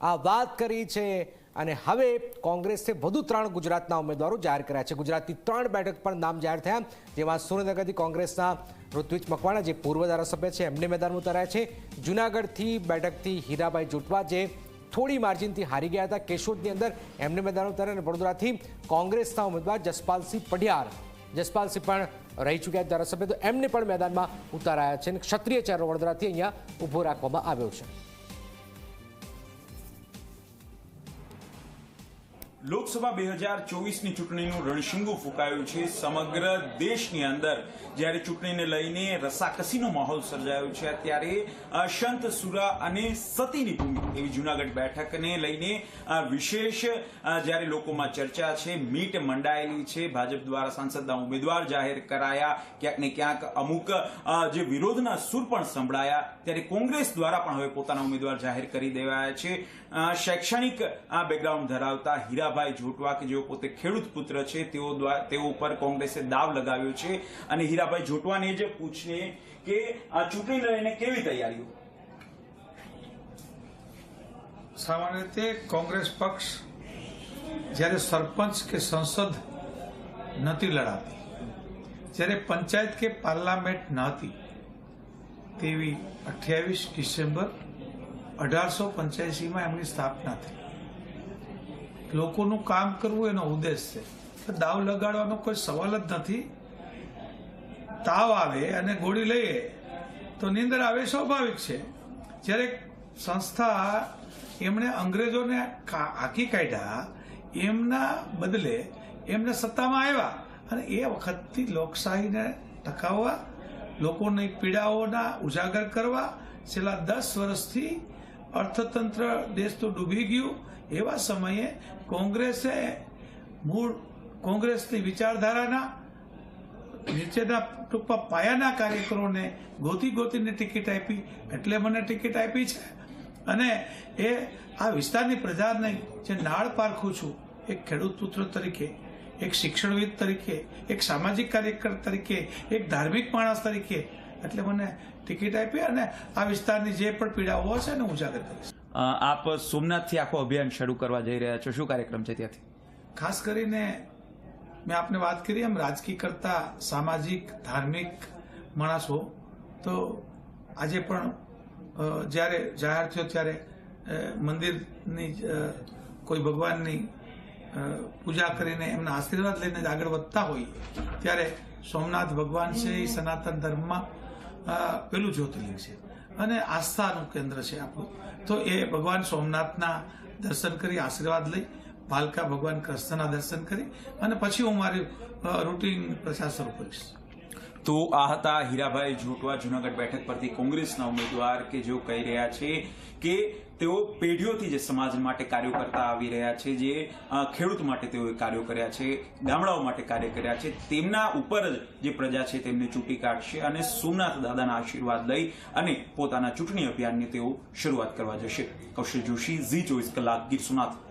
આ વાત કરી છે અને હવે કોંગ્રેસે વધુ ત્રણ ગુજરાતના ઉમેદવારો જાહેર કર્યા છે. ગુજરાતની ત્રણ બેઠક પર નામ જાહેર થયા, જેમાં સુરેન્દ્રનગરથી કોંગ્રેસના ઋત્વિજ મકવાણા, જે પૂર્વ ધારાસભ્ય છે, એમને મેદાનમાં ઉતાર્યા છે. જુનાગઢથી બેઠકથી હીરાભાઈ જોટવા, જે થોડી માર્જિનથી હારી ગયા હતા, કેશોદની અંદર એમને મેદાન ઉતાર્યા અને વડોદરાથી કોંગ્રેસના ઉમેદવાર જસપાલસિંહ પઢિયાર. જસપાલસિંહ પણ રહી ચૂક્યા ધારાસભ્ય, તો એમને પણ મેદાનમાં ઉતારાયા છે અને ક્ષત્રિય ચહેરો વડોદરાથી અહીંયા ઊભો રાખવામાં આવ્યો છે. લોકસભા બે હજાર ચોવીસની ચૂંટણીનું રણશીંગુ ફૂંકાયું છે. સમગ્ર દેશની અંદર જ્યારે ચૂંટણીને લઈને રસાકસીનો માહોલ સર્જાયો છે, ત્યારે સંત સુરા અને સતીની ભૂમિ. એવી જૂનાગઢ બેઠકને લઈને વિશેષ જ્યારે લોકોમાં ચર્ચા છે, મીટ મંડાયેલી છે, ભાજપ દ્વારા સાંસદના ઉમેદવાર જાહેર કરાયા, ક્યાંક ક્યાંક અમુક જે વિરોધના સુર પણ સંભળાયા, ત્યારે કોંગ્રેસ દ્વારા પણ હવે પોતાના ઉમેદવાર જાહેર કરી દેવાયા છે. શૈક્ષણિક બેકગ્રાઉન્ડ ધરાવતા હીરાભાઈ જોટવા કે જેઓ પોતે ખેડૂત પુત્ર છે, તેઓ તેઓ ઉપર કોંગ્રેસે દાવ લગાવ્યો છે. અને હીરાભાઈ જોટવાને જે પૂછીએ કે ચૂંટણી લઈને કેવી તૈયારીઓ? સામાન્ય રીતે કોંગ્રેસ પક્ષ જ્યારે સરપંચ કે સંસદ નથી લડાતી, જ્યારે પંચાયત કે પાર્લામેન્ટ નહોતી તેવી અઠ્યાવીસ ડિસેમ્બર અઢારસો પંચ્યાસીમાં એમની સ્થાપના થઈ. લોકોનું કામ કરવું એનો ઉદ્દેશ છે. દાવ લગાડવાનો કોઈ સવાલ જ નથી. તાવ આવે અને ગોળી લઈએ તો નીંદર આવે સ્વાભાવિક છે. જ્યારે સંસ્થા એમણે અંગ્રેજોને હાકી કાઢ્યા, એમના બદલે એમને સત્તામાં આવ્યા અને એ વખતથી લોકશાહીને ટકાવવા, લોકોની પીડાઓના ઉજાગર કરવા, છેલ્લા દસ વર્ષથી અર્થતંત્ર દેશ તો ડૂબી ગયું. એવા સમયે કોંગ્રેસે મૂળ કોંગ્રેસની વિચારધારાના નીચેના ટૂંકમાં પાયાના કાર્યકરોને ગોતી ગોતીને ટિકિટ આપી. એટલે મને ટિકિટ આપી છે. અને એ આ વિસ્તારની પ્રજાને જે નાળ પારખું છું એક ખેડૂત પુત્ર તરીકે એક શિક્ષણવિદ તરીકે એક સામાજિક કાર્યકર તરીકે એક ધાર્મિક માણસ તરીકે એટલે મને ટિકિટ આપી અને આ વિસ્તારની જે પણ પીડાઓ હશે ને ઉજાગર કરીશ. આપ સોમનાથથી આખો અભિયાન શરૂ કરવા જઈ રહ્યા છો. શું કાર્યક્રમ છે ત્યાંથી? ખાસ કરીને મેં આપને વાત કરી એમ રાજકીય કરતા સામાજિક ધાર્મિક માણસો તો આજે પણ જ્યારે જાહેર થયો ત્યારે મંદિરની કોઈ ભગવાનની પૂજા કરીને એમના આશીર્વાદ લઈને આગળ વધતા હોઈએ, ત્યારે સોમનાથ ભગવાન છે એ સનાતન ધર્મમાં પેલું જ્યોતિર્લિંગ છે અને આસ્થાનું કેન્દ્ર છે આપણું. તો એ ભગવાન સોમનાથના દર્શન કરી આશીર્વાદ લઈ ભાલકા ભગવાન કૃષ્ણના દર્શન કરી અને પછી હું મારી રૂટીન પ્રચાર શરૂ કરીશ. તો આ હતા હીરાભાઈ જોટવા જુનાગઢ બેઠક પરથી કોંગ્રેસના ઉમેદવાર કે જેઓ કહી રહ્યા છે કે તેઓ પેઢીઓથી જે સમાજ માટે કાર્યો કરતા આવી રહ્યા છે, જે ખેડૂત માટે તેઓએ કાર્યો કર્યા છે, ગામડાઓ માટે કાર્ય કર્યા છે. તેમના ઉપર જ જે પ્રજા છે તેમને ચૂંટી કાઢશે અને સોમનાથ દાદાના આશીર્વાદ લઈ અને પોતાના ચૂંટણી અભિયાનની તેઓ શરૂઆત કરવા જશે. કૌશલ જોશી, ઝી ચોવીસ કલાક, ગીર સોમનાથ.